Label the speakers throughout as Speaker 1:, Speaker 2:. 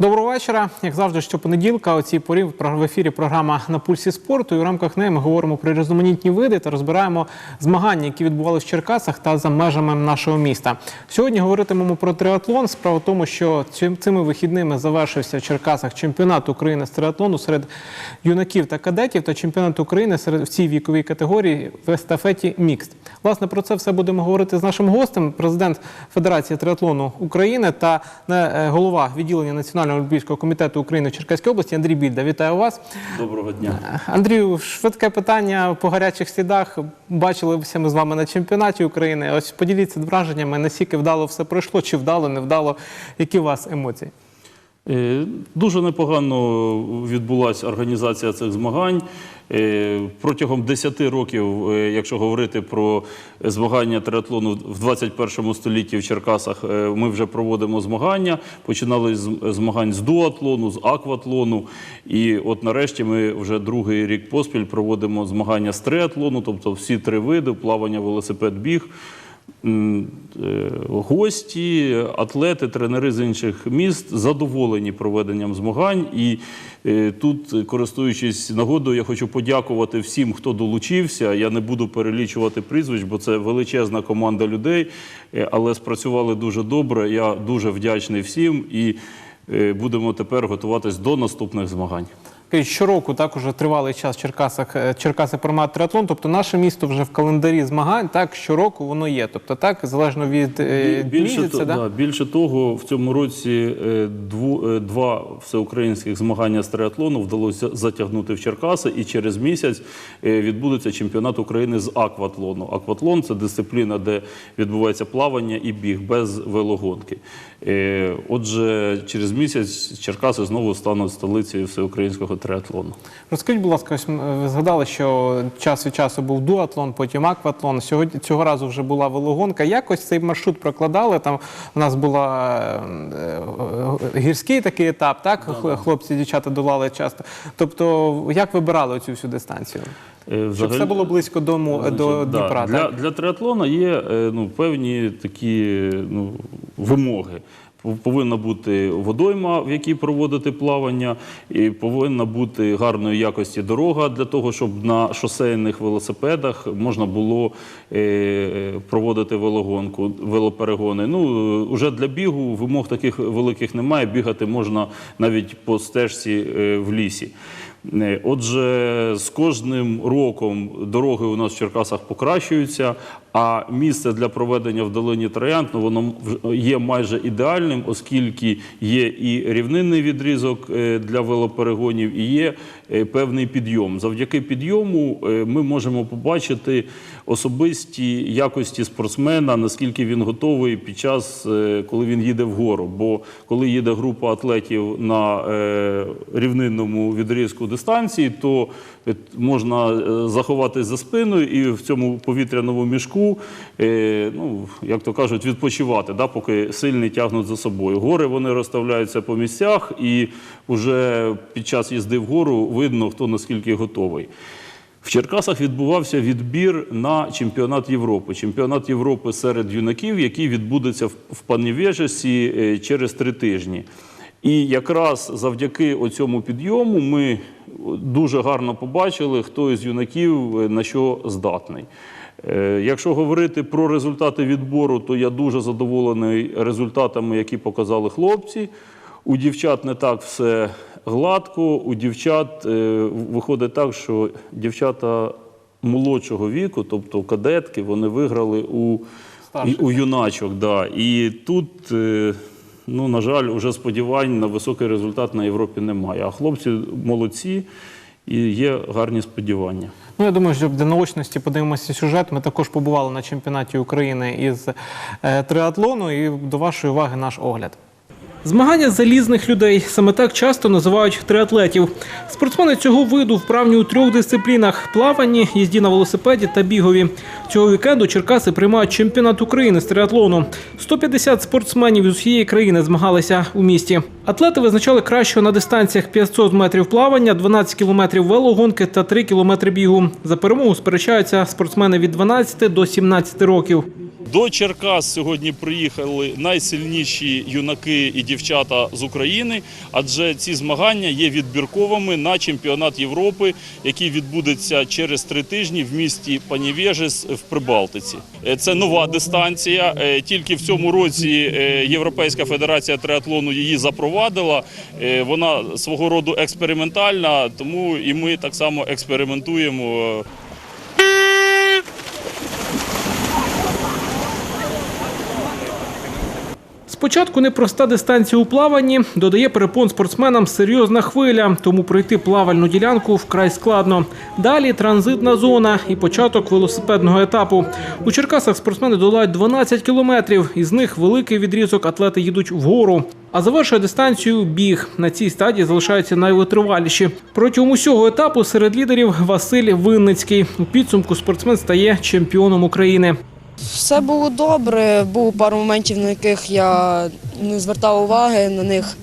Speaker 1: Доброго вечора. Як завжди, щопонеділка, о цій порі в ефірі програма на пульсі спорту. І в рамках неї ми говоримо про різноманітні види та розбираємо змагання, які відбувалися в Черкасах та за межами нашого міста. Сьогодні говоритимемо про триатлон. Справа в тому, що цими вихідними завершився в Черкасах чемпіонат України з триатлону серед юнаків та кадетів та чемпіонат України серед в цій віковій категорії в естафеті мікст. Власне про це все будемо говорити з нашим гостем, президент Федерації триатлону України та е, голова відділення Національного олімпійського комітету України в Черкаській області Андрій Більда. Вітаю вас.
Speaker 2: Доброго дня.
Speaker 1: Андрію, швидке питання по гарячих слідах. Бачилися ми з вами на чемпіонаті України. Ось поділіться враженнями, наскільки вдало все пройшло, чи вдало, не вдало. Які у вас емоції?
Speaker 2: Е, Дуже непогано відбулася організація цих змагань. Е, Протягом 10 років, е, якщо говорити про змагання триатлону в 21 столітті в Черкасах, ми вже проводимо змагання. Починали з змагань з дуатлону, з акватлону. І от нарешті ми вже другий рік поспіль проводимо змагання з триатлону, тобто всі три види плавання, велосипед, біг. Е, Гості, атлети, тренери з інших міст задоволені проведенням змагань. І е, тут, користуючись нагодою, я хочу подякувати всім, хто долучився. Я не буду перелічувати прізвищ, бо це величезна команда людей, е, але спрацювали дуже добре. Я дуже вдячний всім і будемо тепер готуватись до наступних змагань.
Speaker 1: Щороку так уже тривалий час Черкасах е, Черкаси приймають триатлон. Тобто наше місто вже в календарі змагань, так щороку воно є. Тобто, так залежно від е,
Speaker 2: Більше,
Speaker 1: місяця,
Speaker 2: то-
Speaker 1: да?
Speaker 2: да, більше того, в цьому році е, дву, два всеукраїнських змагання з триатлону вдалося затягнути в Черкаси, і через місяць відбудеться чемпіонат України з акватлону. Акватлон це дисципліна, де відбувається плавання і біг без велогонки. Отже, через місяць Черкаси знову стануть столицею всеукраїнського триатлону.
Speaker 1: Розкажіть, будь ласка, ви згадали, що час від часу був дуатлон, потім акватлон. Сьогодні цього разу вже була велогонка. Якось цей маршрут прокладали. Там у нас була е, е, гірський такий етап, так? Хл- Хлопці, дівчата долали часто. Тобто, як вибирали цю всю дистанцію?
Speaker 2: Е,
Speaker 1: Щоб все було близько дому до
Speaker 2: Значить, да,
Speaker 1: Дніпра.
Speaker 2: для,
Speaker 1: так?
Speaker 2: для триатлона є ну, певні такі ну, вимоги. Пов- Повинна бути водойма, в якій проводити плавання, і повинна бути гарної якості дорога для того, щоб на шосейних велосипедах можна було е, проводити велогонку, велоперегони. Ну, е, уже для бігу вимог таких великих немає. Бігати можна навіть по стежці е, в лісі. Е, Отже, з кожним роком дороги у нас в Черкасах покращуються, а місце для проведення в долині Троянд ну, воно є майже ідеальним, оскільки є і рівнинний відрізок е, для велоперегонів, і є е, певний підйом. Завдяки підйому е, ми можемо побачити особисті якості спортсмена, наскільки він готовий під час, коли він їде вгору. Бо коли їде група атлетів на рівнинному відрізку дистанції, то можна заховатись за спиною і в цьому повітряному мішку, е, ну як то кажуть, відпочивати, да, поки сильні тягнуть за собою. Гори вони розставляються по місцях, і вже під час їзди вгору видно, хто наскільки готовий. В Черкасах відбувався відбір на чемпіонат Європи. Чемпіонат Європи серед юнаків, який відбудеться в- в Панівежесі е, через три тижні. І якраз завдяки цьому підйому ми дуже гарно побачили, хто із юнаків е, на що здатний. Е, Якщо говорити про результати відбору, то я дуже задоволений результатами, які показали хлопці. У дівчат не так все гладко. У дівчат е, виходить так, що дівчата молодшого віку, тобто кадетки, вони виграли у, у юначок. Да. І тут, е, ну, на жаль, уже сподівань на високий результат на Європі немає. А хлопці молодці і є гарні сподівання.
Speaker 1: Ну, я думаю, що для наочності подивимося сюжет. Ми також побували на чемпіонаті України із е, триатлону, і до вашої уваги наш огляд. Змагання залізних людей саме так часто називають триатлетів. Спортсмени цього виду вправні у трьох дисциплінах: плаванні, їзді на велосипеді та бігові. Цього вікенду Черкаси приймають чемпіонат України з триатлону. 150 спортсменів з усієї країни змагалися у місті. Атлети визначали кращого на дистанціях 500 метрів плавання, 12 кілометрів велогонки та 3 кілометри бігу. За перемогу сперечаються спортсмени від 12 до 17 років.
Speaker 2: До Черкас сьогодні приїхали найсильніші юнаки і дівчата з України, адже ці змагання є відбірковими на чемпіонат Європи, який відбудеться через три тижні в місті Панівежес в Прибалтиці. Е, Це нова дистанція. Е, Тільки в цьому році е, Європейська федерація триатлону її запровадила. Вона свого роду експериментальна, тому і ми так само експериментуємо.
Speaker 1: Спочатку непроста дистанція у плаванні додає перепон спортсменам серйозна хвиля, тому пройти плавальну ділянку вкрай складно. Далі транзитна зона і початок велосипедного етапу. У Черкасах спортсмени долають 12 кілометрів. Із них великий відрізок атлети їдуть вгору. А завершує дистанцію біг. На цій стадії залишаються найвитриваліші. Протягом усього етапу серед лідерів Василь Винницький. У підсумку спортсмен стає чемпіоном України.
Speaker 3: Все було добре. Було пару моментів, на яких я не звертав уваги, на них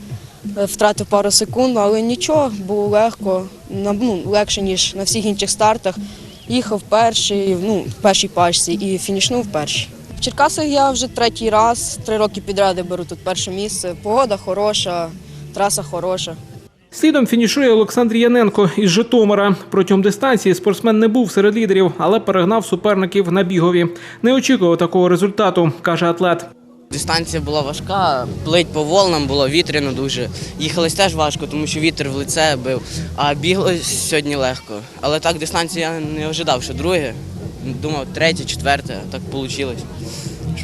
Speaker 3: е, втратив пару секунд, але нічого, було легко, ну, легше, ніж на всіх інших стартах. Їхав перший, ну, в першій пачці і фінішнув перший. В Черкасах я вже третій раз, три роки підряд беру тут перше місце. Погода хороша, траса хороша.
Speaker 1: Слідом фінішує Олександр Яненко із Житомира. Протягом дистанції спортсмен не був серед лідерів, але перегнав суперників на бігові. Не очікував такого результату, каже атлет.
Speaker 4: Дистанція була важка, плить по волнам було вітряно дуже. Їхалось теж важко, тому що вітер в лице бив, а біглось сьогодні легко. Але так дистанцію я не ожидав, що друге. Думав, третє, четверте, так вийшло.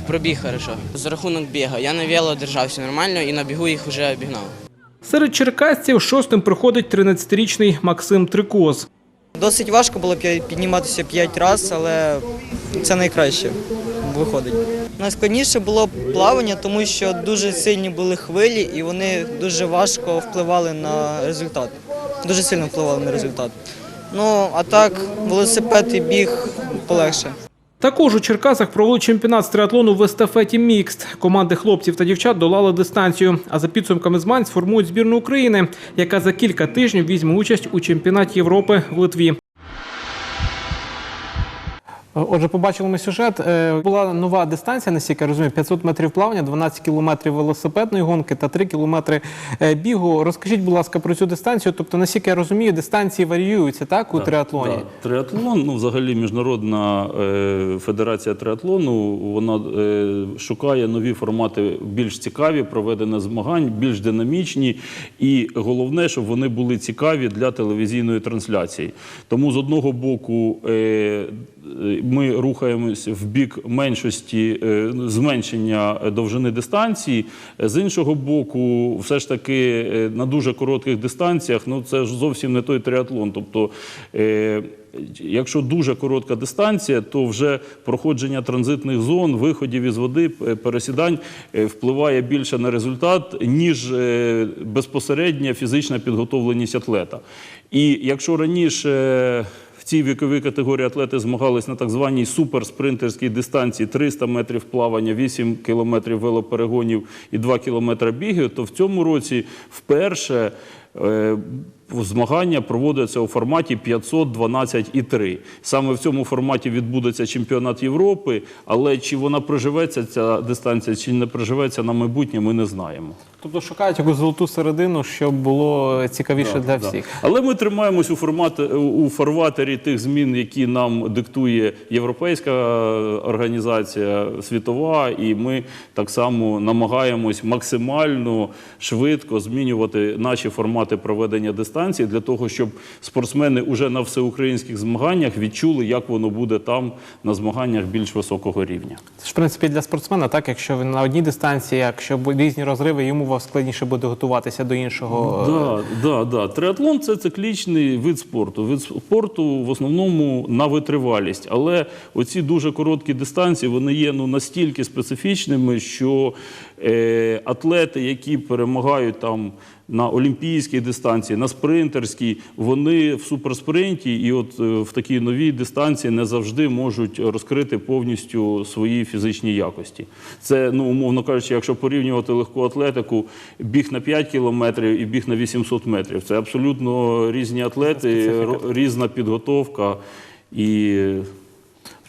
Speaker 4: Пробіг хорошо. За рахунок біга. Я на вело держався нормально і на бігу їх вже обігнав.
Speaker 1: Серед черкасців шостим приходить 13-річний Максим Трикоз.
Speaker 5: Досить важко було підніматися п'ять разів, але це найкраще виходить. Найскладніше було плавання, тому що дуже сильні були хвилі і вони дуже важко впливали на результат. Дуже сильно впливали на результат. Ну, а так, велосипед і біг полегше.
Speaker 1: Також у Черкасах провели чемпіонат з триатлону в естафеті мікст. Команди хлопців та дівчат долали дистанцію. А за підсумками змань сформують збірну України, яка за кілька тижнів візьме участь у чемпіонаті Європи в Литві. Отже, побачили ми сюжет. Е, Була нова дистанція, наскільки я розумію, 500 метрів плавання, 12 кілометрів велосипедної гонки та 3 кілометри е, бігу. Розкажіть, будь ласка, про цю дистанцію. Тобто, наскільки я розумію, дистанції варіюються так у триатлоні.
Speaker 2: Да. Триатлон, ну взагалі міжнародна е, федерація триатлону, вона е, шукає нові формати більш цікаві, проведення змагань, більш динамічні, і головне, щоб вони були цікаві для телевізійної трансляції. Тому з одного боку. Е, ми рухаємось в бік меншості е, зменшення довжини дистанції. З іншого боку, все ж таки е, на дуже коротких дистанціях ну це ж зовсім не той триатлон. Тобто, е, якщо дуже коротка дистанція, то вже проходження транзитних зон, виходів із води, пересідань е, впливає більше на результат, ніж е, безпосередня фізична підготовленість атлета. І якщо раніше цій віковій категорії атлети змагались на так званій суперспринтерській дистанції 300 метрів плавання, 8 кілометрів велоперегонів і 2 кілометри бігів, то в цьому році вперше змагання проводяться у форматі 512,3. Саме в цьому форматі відбудеться чемпіонат Європи, але чи вона проживеться, ця дистанція, чи не проживеться на майбутнє, ми не знаємо.
Speaker 1: Тобто шукають якусь золоту середину, щоб було цікавіше для
Speaker 2: Да.
Speaker 1: всіх.
Speaker 2: Але ми тримаємось у форматі у фарватері тих змін, які нам диктує європейська організація світова, і ми так само намагаємось максимально швидко змінювати наші формати проведення дистанції для того, щоб спортсмени уже на всеукраїнських змаганнях відчули, як воно буде там на змаганнях більш високого рівня.
Speaker 1: Це ж в принципі для спортсмена, так якщо він на одній дистанції, якщо різні розриви, йому вас складніше буде готуватися до іншого.
Speaker 2: Да, да, да. Триатлон це циклічний вид спорту. Вид спорту в основному на витривалість. Але оці дуже короткі дистанції вони є ну, настільки специфічними, що е, атлети, які перемагають там на олімпійській дистанції, на спринтерській, вони в суперспринті і от е, в такій новій дистанції не завжди можуть розкрити повністю свої фізичні якості. Це, ну, умовно кажучи, якщо порівнювати легку атлетику, біг на 5 кілометрів і біг на 800 метрів. Це абсолютно різні атлети, різна підготовка і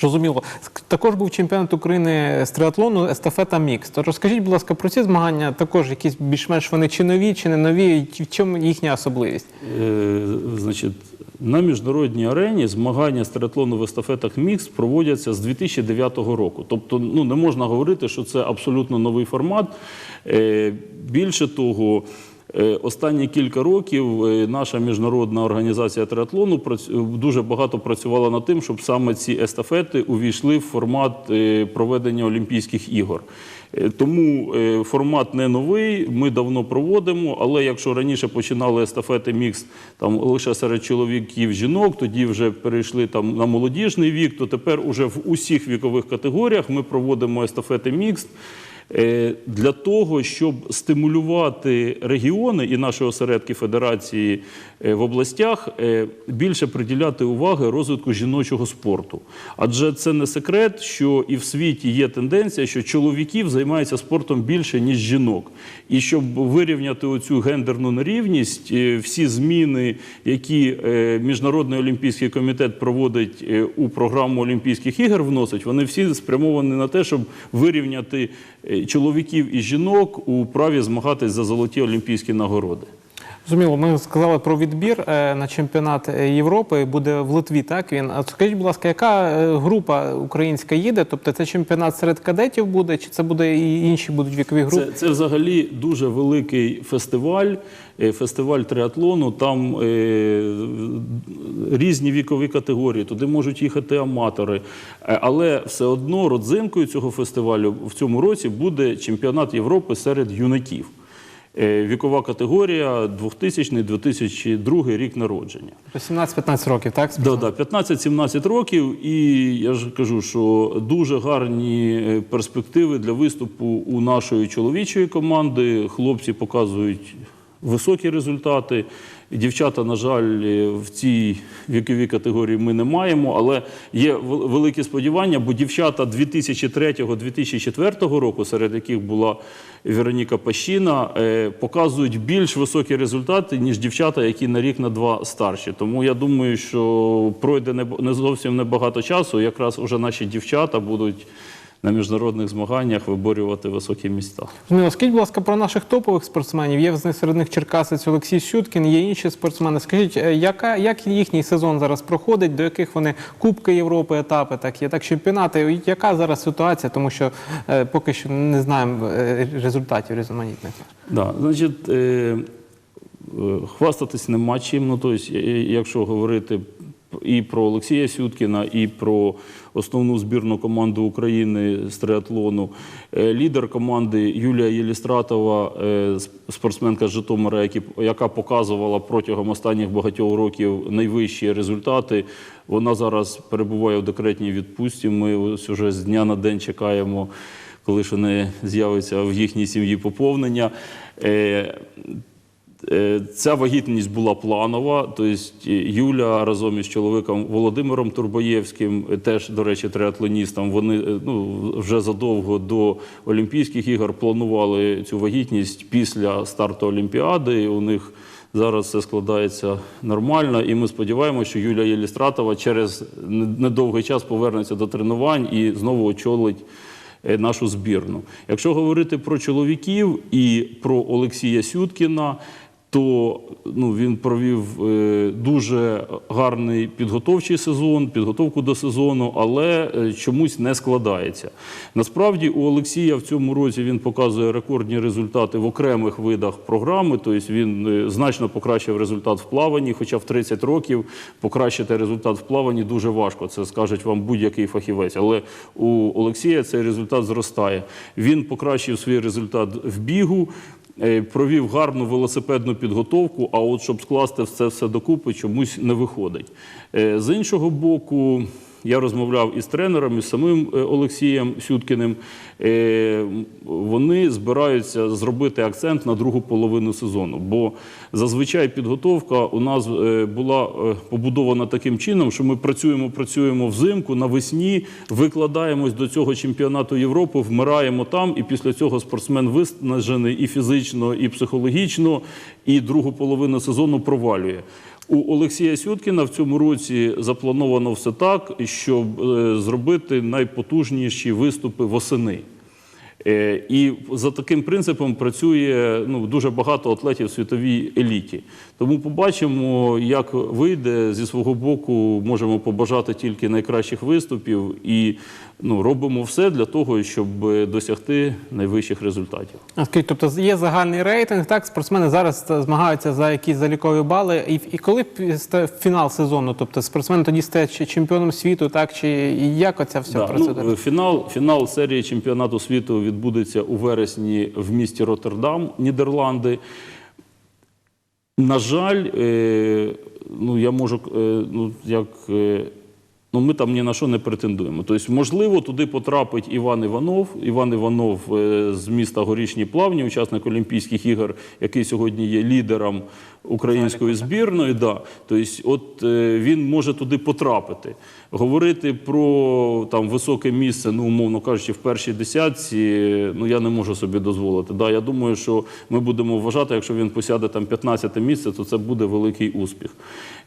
Speaker 1: Зрозуміло. Також був чемпіонат України з триатлону естафета мікс. То розкажіть, будь ласка, про ці змагання також якісь більш-менш вони чи нові, чи не нові, в чому їхня особливість?
Speaker 2: Е, Значить, на міжнародній арені змагання з триатлону в естафетах мікс проводяться з 2009 року. Тобто, ну не можна говорити, що це абсолютно новий формат. Е, Більше того. Е, Останні кілька років е, наша міжнародна організація триатлону прац- дуже багато працювала над тим, щоб саме ці естафети увійшли в формат е, проведення Олімпійських ігор. Е, Тому е, формат не новий, ми давно проводимо. Але якщо раніше починали естафети мікс там лише серед чоловіків, жінок, тоді вже перейшли там на молодіжний вік, то тепер уже в усіх вікових категоріях ми проводимо естафети мікс. Е, Для того, щоб стимулювати регіони і наші осередки федерації е, в областях, е, більше приділяти уваги розвитку жіночого спорту. Адже це не секрет, що і в світі є тенденція, що чоловіків займаються спортом більше, ніж жінок. І щоб вирівняти оцю гендерну нерівність, всі зміни, які Міжнародний олімпійський комітет проводить у програму Олімпійських ігор, вносить, вони всі спрямовані на те, щоб вирівняти чоловіків і жінок у праві змагатись за золоті олімпійські нагороди.
Speaker 1: Зрозуміло, ми сказали про відбір е, на чемпіонат Європи. Буде в Литві. Так він. А скажіть, будь ласка, яка е, група українська їде? Тобто це чемпіонат серед кадетів буде, чи це буде і інші будуть вікові групи?
Speaker 2: Це, це взагалі дуже великий фестиваль, е, фестиваль триатлону. Там е, різні вікові категорії, туди можуть їхати аматори. Але все одно родзинкою цього фестивалю в цьому році буде чемпіонат Європи серед юнаків. Е, Вікова категорія 2000-2002 рік народження.
Speaker 1: 17-15 років, так?
Speaker 2: Да, да, 15-17 років, і я ж кажу, що дуже гарні е, перспективи для виступу у нашої чоловічої команди. Хлопці показують високі результати. Дівчата, на жаль, е, в цій віковій категорії ми не маємо, але є великі сподівання, бо дівчата 2003-2004 року, серед яких була Вероніка Пащіна, е, показують більш високі результати, ніж дівчата, які на рік на два старші. Тому я думаю, що пройде не зовсім небагато часу. Якраз уже наші дівчата будуть на міжнародних змаганнях виборювати високі місця.
Speaker 1: Зрозуміло. Скажіть, будь ласка, про наших топових спортсменів. Є серед них черкасець Олексій Сюткін, є інші спортсмени. Скажіть, е, яка, як їхній сезон зараз проходить, до яких вони Кубки Європи, етапи, так є, так чемпіонати. Яка зараз ситуація? Тому що е, поки що не знаємо е, результатів різноманітних.
Speaker 2: Да, значить, е, е, хвастатись нема чим. Ну, тобто, якщо говорити і про Олексія Сюткіна, і про основну збірну команду України з триатлону, е, лідер команди Юлія Єлістратова, е, спортсменка з Житомира, яка показувала протягом останніх багатьох років найвищі результати. Вона зараз перебуває в декретній відпустці. Ми ось уже з дня на день чекаємо коли ж не з'явиться в їхній сім'ї поповнення. Е, е, Ця вагітність була планова. Тобто Юля разом із чоловіком Володимиром Турбоєвським, е, теж, до речі, триатлоністом, вони е, ну, вже задовго до Олімпійських ігор планували цю вагітність після старту Олімпіади. І у них зараз все складається нормально. І ми сподіваємося, що Юлія Єлістратова через недовгий час повернеться до тренувань і знову очолить е, нашу збірну. Якщо говорити про чоловіків і про Олексія Сюткіна, то ну, він провів е, дуже гарний підготовчий сезон, підготовку до сезону, але е, чомусь не складається. Насправді у Олексія в цьому році він показує рекордні результати в окремих видах програми, тобто він е, значно покращив результат в плаванні, хоча в 30 років покращити результат в плаванні дуже важко. Це скажуть вам будь-який фахівець. Але у Олексія цей результат зростає. Він покращив свій результат в бігу. Е, Провів гарну велосипедну підготовку, а от щоб скласти це все докупи, чомусь не виходить. Е, З іншого боку, я розмовляв із тренером, із самим е, Олексієм Сюткіним. Е, Вони збираються зробити акцент на другу половину сезону. Бо зазвичай підготовка у нас е, була побудована таким чином, що ми працюємо, працюємо взимку, навесні, викладаємось до цього чемпіонату Європи, вмираємо там, і після цього спортсмен виснажений і фізично, і психологічно, і другу половину сезону провалює. У Олексія Сюткіна в цьому році заплановано все так, щоб е, зробити найпотужніші виступи восени. Е, І за таким принципом працює ну, дуже багато атлетів світовій еліті. Тому побачимо, як вийде зі свого боку. Можемо побажати тільки найкращих виступів і ну, робимо все для того, щоб досягти найвищих результатів.
Speaker 1: Скажіть, тобто є загальний рейтинг, так спортсмени зараз змагаються за якісь залікові бали. І, і коли фінал сезону, тобто спортсмен тоді стає чемпіоном світу, так чи як оця вся
Speaker 2: Да,
Speaker 1: процедура?
Speaker 2: ну, фінал, фінал серії чемпіонату світу відбудеться у вересні в місті Роттердам, Нідерланди. На жаль, е, ну я можу, е, ну як. Е, Ну, ми там ні на що не претендуємо. Тобто, можливо, туди потрапить Іван Іванов. Іван Іванов е, з міста Горішні Плавні, учасник Олімпійських ігор, який сьогодні є лідером української збірної. Да. Тобто, от е, він може туди потрапити. Говорити про там високе місце, ну умовно кажучи, в першій десятці, ну я не можу собі дозволити. Да, я думаю, що ми будемо вважати, якщо він посяде там 15 місце, то це буде великий успіх.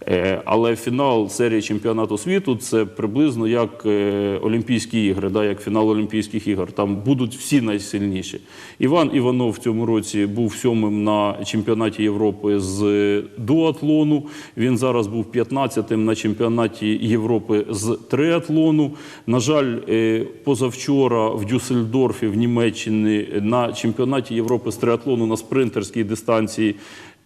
Speaker 2: Е, але фінал серії чемпіонату світу це приблизно як е, Олімпійські ігри, да, як фінал Олімпійських ігор. Там будуть всі найсильніші. Іван Іванов в цьому році був сьомим на чемпіонаті Європи з дуатлону. Він зараз був 15-тим на чемпіонаті Європи з триатлону. На жаль, е, позавчора в Дюссельдорфі в Німеччині на чемпіонаті Європи з триатлону на спринтерській дистанції.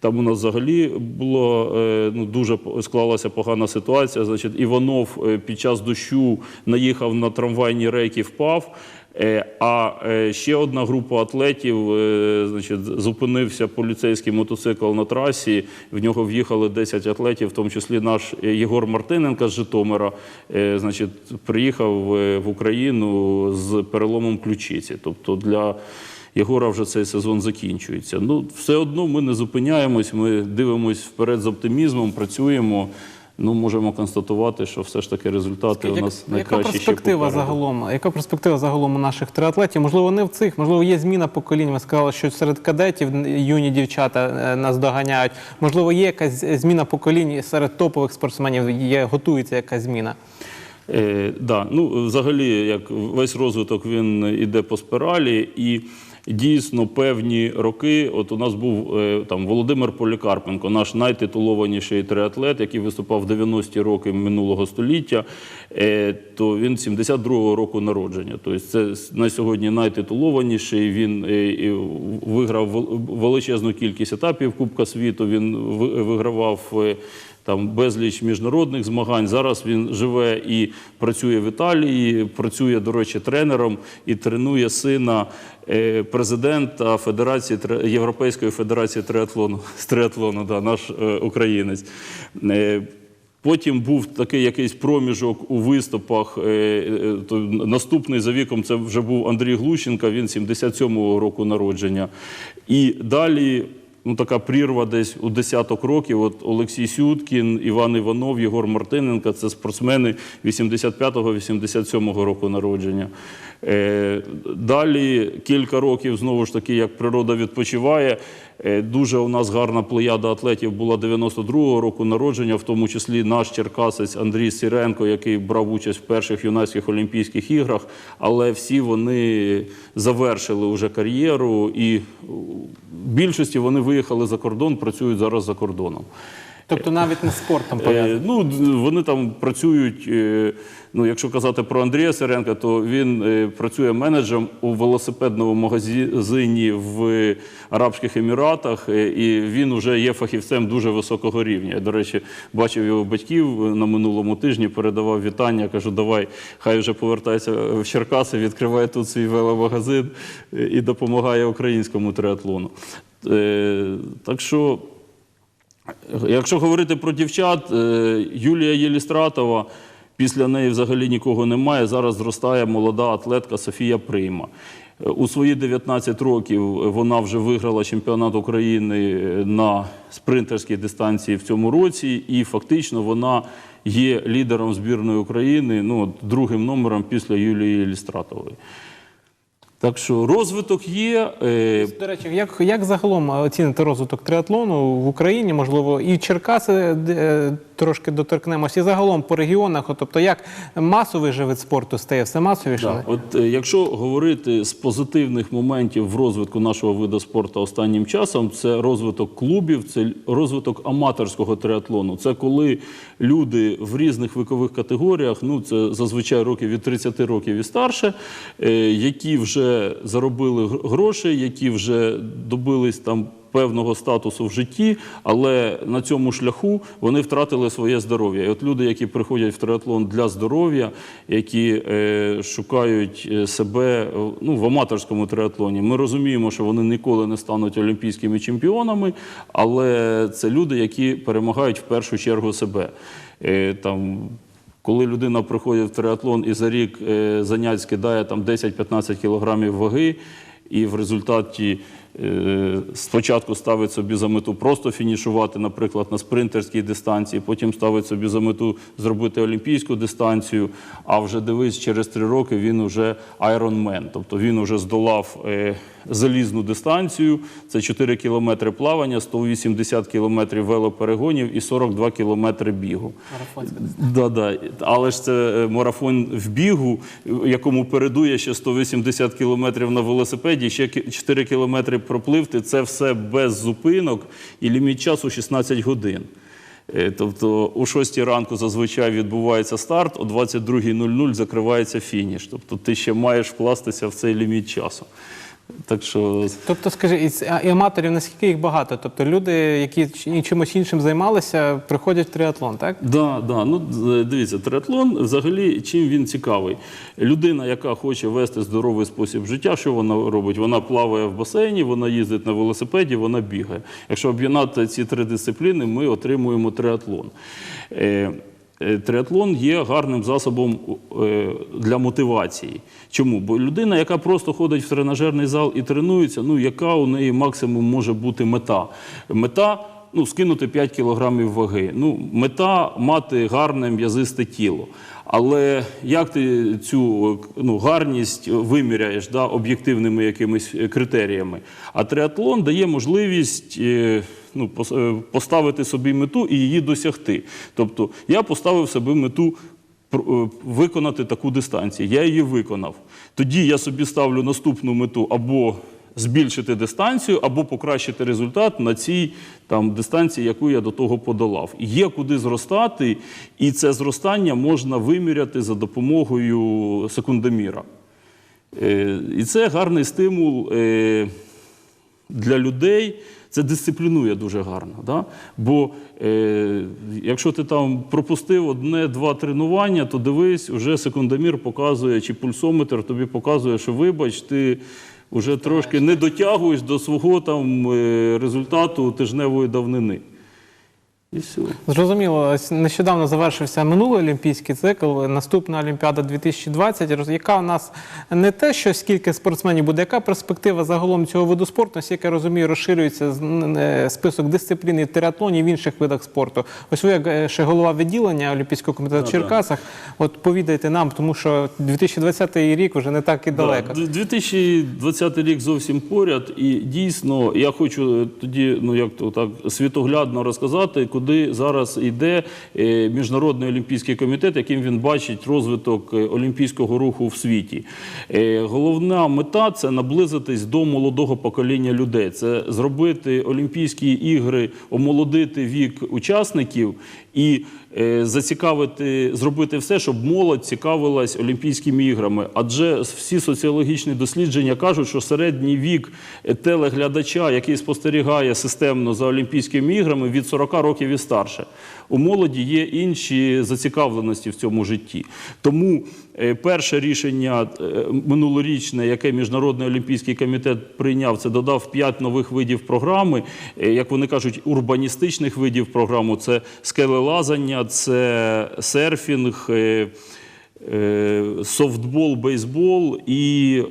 Speaker 2: Там у нас взагалі було е, ну, дуже склалася погана ситуація. Значить, Іванов е, під час дощу наїхав на трамвайні рейки, впав. Е, А ще одна група атлетів, значить, зупинився поліцейський мотоцикл на трасі. В нього в'їхали 10 атлетів, в тому числі наш Єгор Мартиненко з Житомира. Значить, приїхав в Україну з переломом ключиці. Тобто для Єгора вже цей сезон закінчується. Ну, все одно ми не зупиняємось, ми дивимося вперед з оптимізмом, працюємо. Ну, можемо констатувати, що все ж таки результати у
Speaker 1: Як-
Speaker 2: нас
Speaker 1: яка
Speaker 2: найкращі ще
Speaker 1: перспектива
Speaker 2: попереду.
Speaker 1: загалом? Яка перспектива загалом у наших триатлетів? Можливо, не в цих, можливо, є зміна поколінь. Ви сказали, що серед кадетів юні дівчата е, нас доганяють. Можливо, є якась зміна поколінь серед топових спортсменів. Є готується якась зміна.
Speaker 2: Е, да. ну, взагалі, як весь розвиток він іде по спіралі, і дійсно певні роки. От у нас був е, там Володимир Полікарпенко, наш найтитулованіший триатлет, який виступав в 90-ті роки минулого століття. Е, то він 72-го року народження. Тобто це на сьогодні найтитулованіший. Він е, виграв вел- величезну кількість етапів Кубка світу. Він вигравав. Там безліч міжнародних змагань. Зараз він живе і працює в Італії, працює, до речі, тренером і тренує сина е, президента Федерації Європейської федерації триатлону з триатлону, да, наш е, українець. Е, Потім був такий якийсь проміжок у виступах. Наступний за віком це вже був Андрій Глущенко, він 77-го року народження. І далі ну, така прірва десь у десяток років. От Олексій Сюткін, Іван Іванов, Єгор Мартиненко це спортсмени 85-го-87-го року народження. Е, Далі кілька років, знову ж таки, як природа відпочиває. Е, Дуже у нас гарна плеяда атлетів була 92-го року народження, в тому числі наш черкасець Андрій Сіренко, який брав участь в перших юнацьких Олімпійських іграх. Але всі вони завершили вже кар'єру, і в більшості вони виїхали за кордон, працюють зараз за кордоном.
Speaker 1: Тобто навіть не спортом пов'язано.
Speaker 2: Е, Ну, вони там працюють. е, Ну, якщо казати про Андрія Сиренка, то він е, працює менеджером у велосипедному магазині в Арабських Еміратах, е, і він вже є фахівцем дуже високого рівня. Я, до речі, бачив його батьків на минулому тижні, передавав вітання. Кажу, давай, хай вже повертається в Черкаси, відкриває тут свій веломагазин е, і допомагає українському триатлону. Е, Так що. Якщо говорити про дівчат, е, Юлія Єлістратова, після неї взагалі нікого немає. Зараз зростає молода атлетка Софія Прийма. Е, У свої 19 років вона вже виграла чемпіонат України на спринтерській дистанції в цьому році, і фактично вона є лідером збірної України, ну, другим номером після Юлії Єлістратової. Так що розвиток є. е,
Speaker 1: До речі, як, як загалом оцінити розвиток триатлону в Україні, можливо, і Черкаси е, трошки доторкнемося, і загалом по регіонах, тобто як масовий же вид спорту стає все масовіше?
Speaker 2: Да. От е, якщо говорити з позитивних моментів в розвитку нашого виду спорту останнім часом, це розвиток клубів, це розвиток аматорського триатлону. Це коли люди в різних вікових категоріях, ну це зазвичай років від 30 років і старше, які вже заробили гроші, які вже добились там. Певного статусу в житті, але на цьому шляху вони втратили своє здоров'я. І от люди, які приходять в триатлон для здоров'я, які е, шукають е, себе е, ну, в аматорському триатлоні, ми розуміємо, що вони ніколи не стануть олімпійськими чемпіонами, але це люди, які перемагають в першу чергу себе. Е, там, коли людина приходить в триатлон і за рік е, занять скидає 10-15 кілограмів ваги, і в результаті спочатку ставить собі за мету просто фінішувати, наприклад, на спринтерській дистанції, потім ставить собі за мету зробити олімпійську дистанцію. А вже дивись, через три роки він вже айронмен, тобто він вже здолав е, залізну дистанцію. Це 4 кілометри плавання, 180 кілометрів велоперегонів і 42 кілометри бігу. Да, да. Але ж це е, марафон в бігу, е, якому передує ще 180 кілометрів на велосипеді, ще ки- 4 кілометри пропливти. Це все без зупинок і ліміт часу 16 годин. Е, Тобто о 6 ранку зазвичай відбувається старт, о 22.00 закривається фініш. Тобто ти ще маєш вкластися в цей ліміт часу. Так що
Speaker 1: Тобто, скажи, і, аматорів наскільки їх багато? Тобто люди, які чимось іншим займалися, приходять в триатлон, так?
Speaker 2: Да, да. Ну е, дивіться, триатлон взагалі чим він цікавий? Людина, яка хоче вести здоровий спосіб життя, що вона робить? Вона плаває в басейні, вона їздить на велосипеді, вона бігає. Якщо об'єднати ці три дисципліни, ми отримуємо триатлон. Е, Триатлон є гарним засобом е, для мотивації. Чому? Бо людина, яка просто ходить в тренажерний зал і тренується, ну яка у неї максимум може бути мета? Мета ну, скинути 5 кілограмів ваги. Ну, мета мати гарне м'язисте тіло. Але як ти цю ну, гарність виміряєш да, об'єктивними якимись е, критеріями? А триатлон дає можливість е, ну, е, поставити собі мету і її досягти. Тобто я поставив собі мету е, виконати таку дистанцію. Я її виконав. Тоді я собі ставлю наступну мету або збільшити дистанцію, або покращити результат на цій там, дистанції, яку я до того подолав. Є куди зростати, і це зростання можна виміряти за допомогою секундоміра. Е, І це гарний стимул для людей. Це дисциплінує дуже гарно. Да? Бо е, якщо ти там пропустив одне-два тренування, то дивись, вже секундомір показує, чи пульсометр тобі показує, що вибач, ти вже трошки не дотягуєш до свого там е, результату тижневої давнини. І все.
Speaker 1: Зрозуміло, нещодавно завершився минулий олімпійський цикл. Наступна Олімпіада 2020. Роз- Яка у нас не те, що скільки спортсменів буде, яка перспектива загалом цього виду спорту, наскільки я розумію, розширюється з- е, список дисциплін і в триатлоні і в інших видах спорту. Ось ви як е, ще голова відділення Олімпійського комітету в Черкасах. От повідайте нам, тому що 2020 рік вже не так і далеко.
Speaker 2: Да, 2020 рік зовсім поряд, і дійсно я хочу тоді, ну як то так світоглядно розказати, куди зараз йде е, міжнародний олімпійський комітет, яким він бачить розвиток е, олімпійського руху в світі. Е, Головна мета це наблизитись до молодого покоління людей. Це зробити Олімпійські ігри, омолодити вік учасників і зацікавити, зробити все, щоб молодь цікавилась Олімпійськими іграми. Адже всі соціологічні дослідження кажуть, що середній вік е, телеглядача, який спостерігає системно за Олімпійськими іграми, від 40 років і старше. У молоді є інші зацікавленості в цьому житті. Тому е, перше рішення е, минулорічне, яке Міжнародний олімпійський комітет прийняв, це додав 5 нових видів програми, е, як вони кажуть, урбаністичних видів програму. Це скелелазання, це серфінг, софтбол, бейсбол і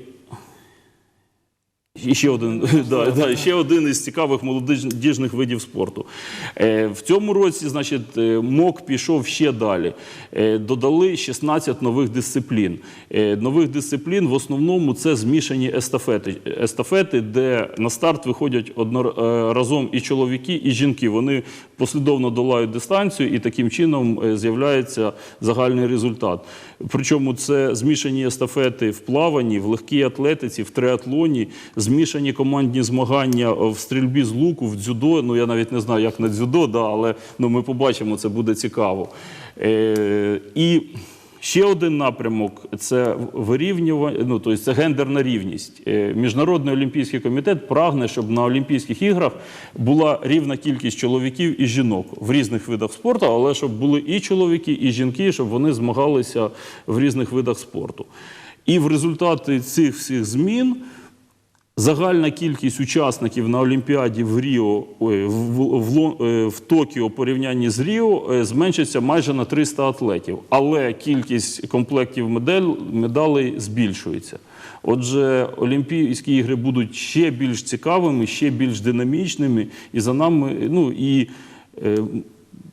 Speaker 2: І ще один, да, да, ще один із цікавих молодіжних видів спорту. Е, в цьому році, значить, е, МОК пішов ще далі. Е, додали 16 нових дисциплін. Нових дисциплін в основному це змішані естафети. Естафети, де на старт виходять одно, разом і чоловіки, і жінки. Вони послідовно долають дистанцію, і таким чином з'являється загальний результат. Причому це змішані естафети в плаванні, в легкій атлетиці, в триатлоні, змішані командні змагання в стрільбі з луку, в дзюдо. Ну я навіть не знаю, як на дзюдо, да, але ну, ми побачимо, це буде цікаво. Е, і Ще один напрямок це вирівнювання, ну тобто це гендерна рівність. Е, Міжнародний олімпійський комітет прагне, щоб на Олімпійських іграх була рівна кількість чоловіків і жінок в різних видах спорту, але щоб були і чоловіки, і жінки, щоб вони змагалися в різних видах спорту. І в результаті цих всіх змін Загальна кількість учасників на Олімпіаді в Ріо в, в, в, е, в Токіо у порівнянні з Ріо е, зменшиться майже на 300 атлетів, але кількість комплектів медаль, медалей збільшується. Отже, Олімпійські ігри будуть ще більш цікавими, ще більш динамічними, і за нами, ну і е,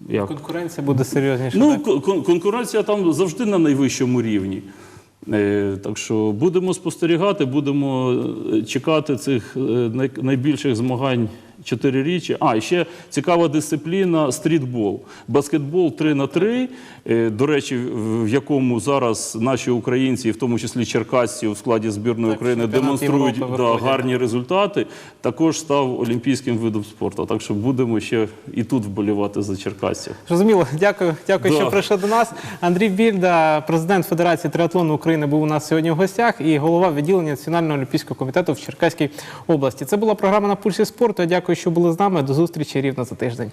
Speaker 2: як?
Speaker 1: Конкуренція буде серйозніша.
Speaker 2: Ну,
Speaker 1: так?
Speaker 2: кон- конкуренція там завжди на найвищому рівні. Е, Так що будемо спостерігати, будемо е, чекати цих е, найбільших змагань чотириріччя. А, і ще цікава дисципліна стрітбол. Баскетбол 3 на 3 е, до речі, в якому зараз наші українці, в тому числі черкасці у складі збірної
Speaker 1: Так,
Speaker 2: України, демонструють да, гарні результати, також став олімпійським видом спорту. Так що будемо ще і тут вболівати за черкасців.
Speaker 1: Зрозуміло, дякую, дякую,
Speaker 2: Да.
Speaker 1: що прийшли до нас. Андрій Більда, президент Федерації триатлону України, був у нас сьогодні в гостях і голова відділення Національного олімпійського комітету в Черкаській області. Це була програма на пульсі спорту. Я дякую, що були з нами. До зустрічі рівно за тиждень.